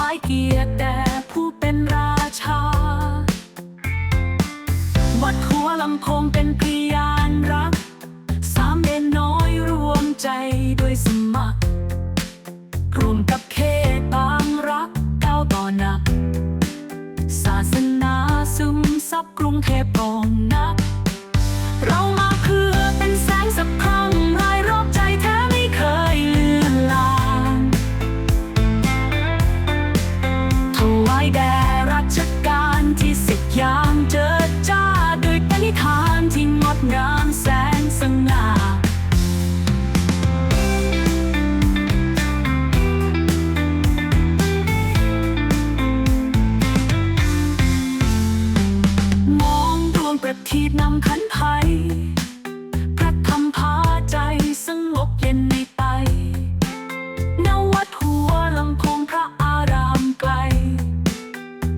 วายเกียรติแด่ผู้เป็นราชา วัดหัวลำโพงเป็นพยานรัก สามเณรน้อยรวมใจด้วยส ทีปนำขันไทยพระธรรมพาใจสงบเย็นในไตณวัดหัวลำโพงพระอารามไกล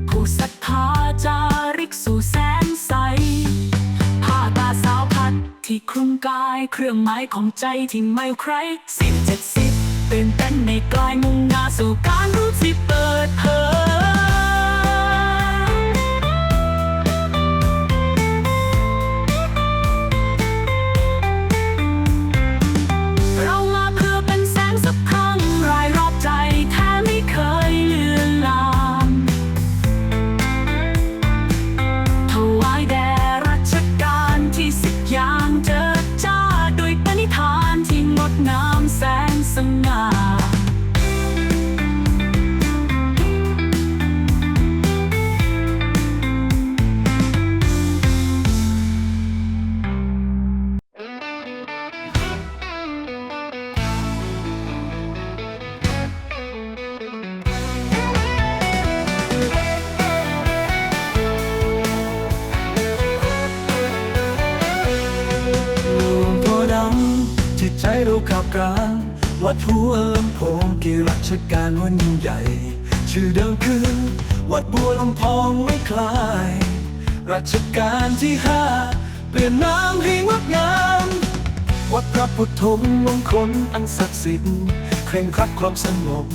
ผู้ศรัทธาจาริกสู่แสนใสผ้าตาสาวพัดที่คลุมกายเครื่องหมายของใจที่ไม่ใครสิบเจ็ดสิบตื่นเต้นในกลายมุ่งหน้าสู่การรู้ที่เกลางวัดหัวลำโพงกี่รัชกาลวันยิ่งใหญ่ ชื่อเดิมคือ วัดบัวลำพองไม่คลาย รัชกาลที่ห้าเปลี่ยนน้ำให้งดงาม วัดพระพุทธมงคลอันศักดิ์สิทธิ์เคร่งครัดความสงบ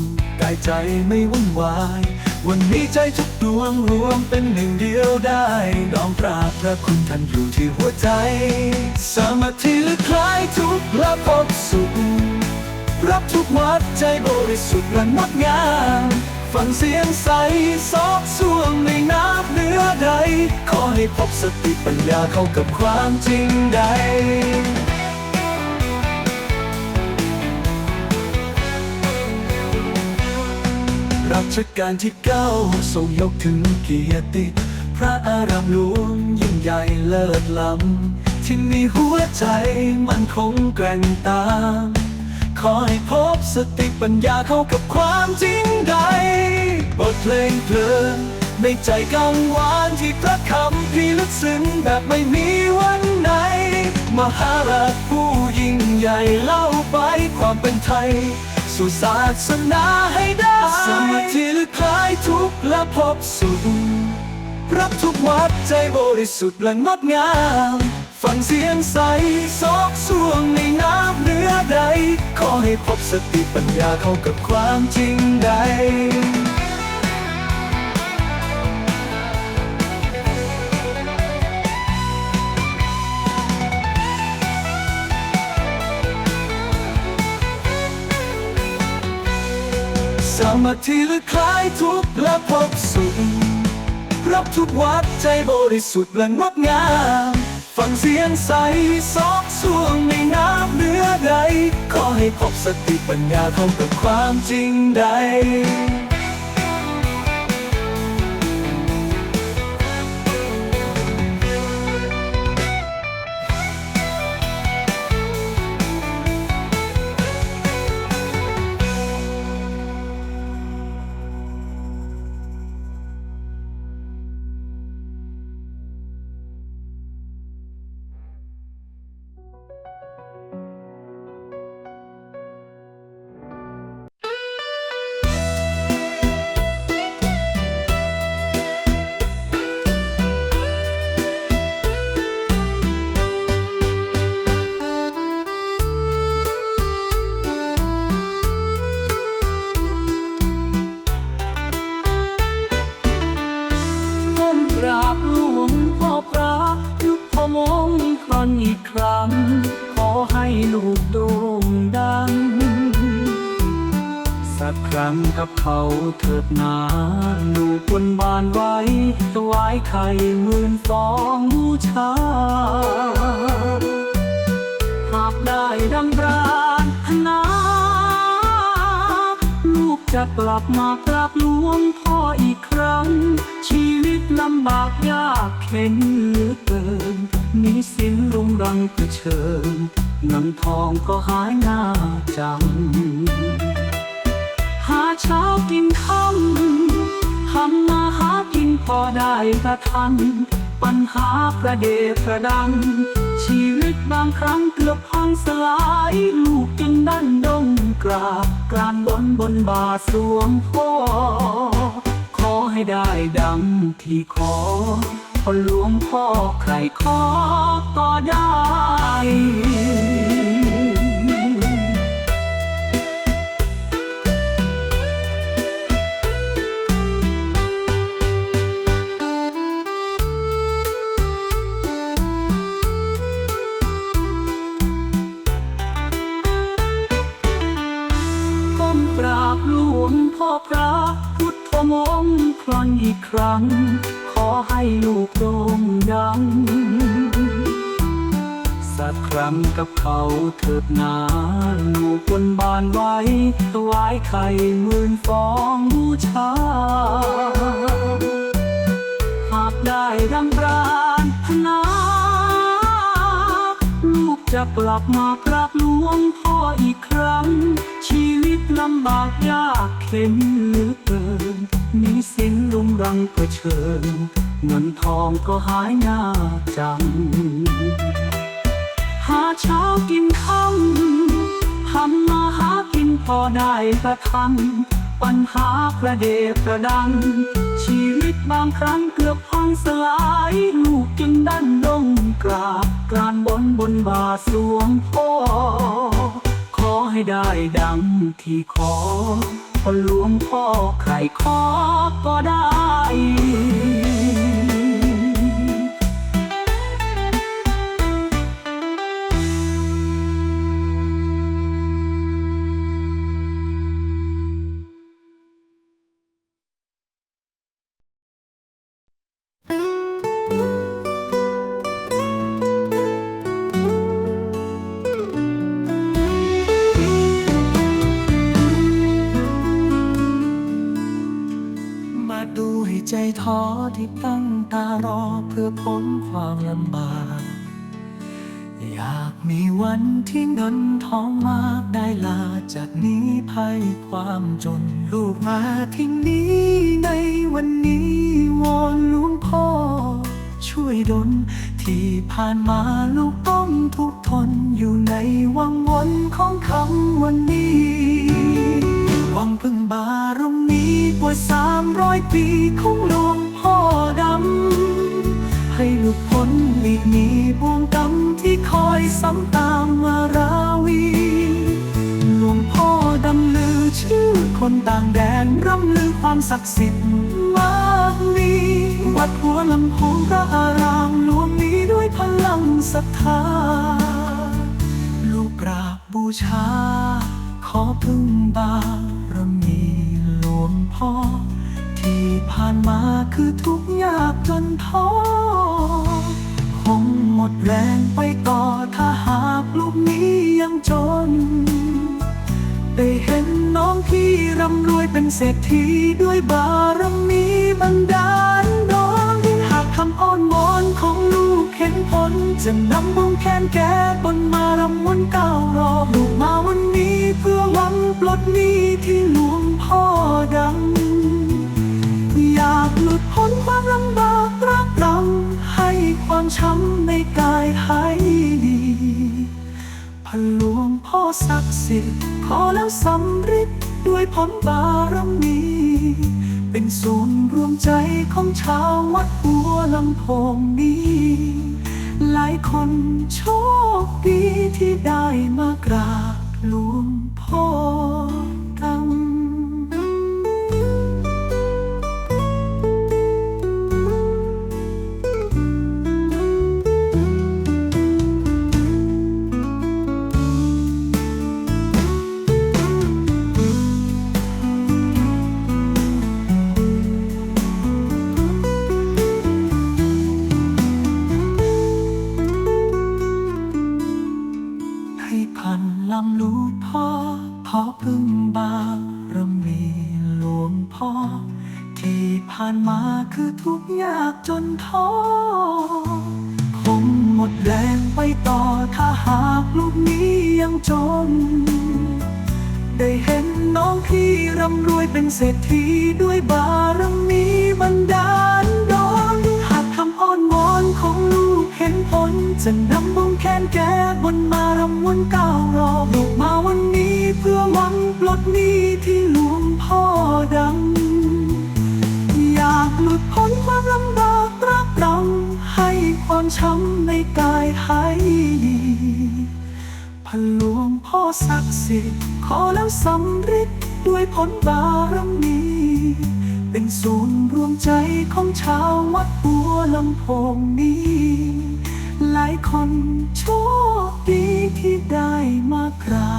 กายใจไม่วุ่นวาย วันนี้ใจทุกดวงรวมเป็นหนึ่งเดียวได้น้อมกราบพระคุณท่านอยู่ที่หัวใจ สามัคคีหรือคล้ายทุกข์และพบสุข รับทุกวัดใจบริสุทธิ์และงดงามฟังเสียงใสซอกสวงในน้ำเนื้อใด ขอให้พบสติปัญญาเข้ากับความจริงใด รัชกาลที่เก้าทรงยกถึงเกียรติ พระอารามหลวงยิ่งใหญ่เลิศล้ำ ที่มีหัวใจมันคงแกร่งตาม ขอให้พบสติปัญญาเข้ากับความจริงใด บทเพลงเพลินในใจกังวานที่พระคำพี่ลึกซึ้งแบบไม่มีวันไหน มหาราชผู้ยิ่งใหญ่เล่าไปความเป็นไทย สู่ศาสนาให้ได้ สมาธิหรือคลายทุกข์และพบสุขรับทุกวัดใจบริสุทธิ์และงดงาม ฟังเสียงใสซอกสวงในน้ำเนื้อใด ขอให้พบสติปัญญาเข้ากับความจริงใด มาทีละคลายทุกข์และพบสุขรับทุกวัดใจบริสุทธิ์และงดงาม ฟังเสียงใสซอกส่วงในน้ำเนื้อใด ขอให้พบสติปัญญาเข้ากับความจริงใด สักครั้งกับเขาเถิดนาลูกบนบานไว้ถวายไข่หมื่นฟองบูชา หากได้ดังปรารถนาลูกจะกลับมากราบหลวงพ่ออีกครั้ง ชีวิตลำบากยากเข็นเหลือเกินหนี้สินรุงรังเผชิญเงินทองก็หายหน้าจัง พอได้กระทัน ปัญหาประเดประดัง ชีวิตบางครั้งเกือบพังสลาย ลูกจึงดันดงกราบกรานบนบนบาสวงพ่อขอให้ได้ดังที่ขอพอหลวงพ่อใครขอก็ได้ ลพ่อพระพุทธมงคลอนอีกครั้ง ขอให้ลูกโด่งดัง สักครั้งกับเขาเถิดนาลูกบนบานไว้ถวายไข่หมื่นฟองบูชา หากได้ดังปรารถนา ลูกจะกลับมากราบหลวงพ่อ อีกครั้ง ชีวิตลำบากยากเข็นเหลือเกินหนี้สินรุมรังเผชิญ เงินทองก็หายหน้าจัง หาเช้ากินค่ำทำมาหากินพอได้ประทัง ปัญหาประเดประดัง ชีวิตบางครั้งเกือบพังสลายลูกจึงดันดงกราบกรานบนบนบาสวงพ่อ อให้ได้ดังที่ขอพอหลวงพ่อใครขอก็ได้าดูให้ใจท้อที่ตั้งตารอเพื่อพ้นความลำบาก อยากมีวันที่เงินทองมากได้ลาจากนี้ภัยความจนลูกมาที่นี้ในวันนี้วอนลวงพ่อ ช่วยดลที่ผ่านมาลูกต้องทุกทนอยู่ในวังวนของคำวันนี้ อยปีของหลวงพ่อดำ ให้หลุดพ้นหลีกหนีบ่วงกรรมที่คอยซ้ำตามมาราวี หลวงพ่อดำลือชื่อคนต่างแดนร่ำลือความศักดิ์สิทธิ์มากมีวัดหัวลำโพงพระอารามหลวงนี้ด้วยพลังศรัทธา ลูกกราบบูชา ขอพึ่งบารมีหลวงพ่อ ที่ผ่านมาคือทุกยากจนท้อคงหมดแรงไปต่อถ้าหากลูกนี้ยังจน ได้เห็นน้องพี่ร่ำรวยเป็นเศรษฐีด้วยบารมีบันดาลดอนหากคำอ้อนวอนของลูกเห็นผล จะนำมงแคนแก้บนมารำวนก้าวรอลูกมาวันนี้เพื่อหวังปลดหนี้ที่หลวงพ่อดัง พ้นความลำบากรักรำให้ความช้ำในกายหายดีพลวงพ่อศักดิ์สิทธิ์ขอแล้วสำร็จด้วยผลบารมี เป็นศูนย์รวมใจของชาววัดบัวลำโพงนี้ หลายคนโชคดีที่ได้มากราบหลวงพ่อานมาคือทุกยากจนท้อผมหมดแรงไปต่อถ้าหากลูกนี้ยังจน ได้เห็นน้องพี่ร่ำรวยเป็นเศรษฐีด้วยบารมีบันดาลดอนหากคำอ้อนวอนของลูกเห็นผล จะนำบงแคนแก้บนมารำวนก้าวรอลูกมาวันนี้เพื่อหวังปลดหนี้ที่หลวงพ่อดังากหลุดพ้นความลำบากรักเรงให้ความช้ำในกายหายดีพลวงพ่อศักดิ์สิทธิ์ขอแล้วสำฤทธิ์ด้วยผลบารมี เป็นศูนย์รวมใจของชาววัดหัวลำโพงนี้ หลายคนโชคดีที่ได้มากรา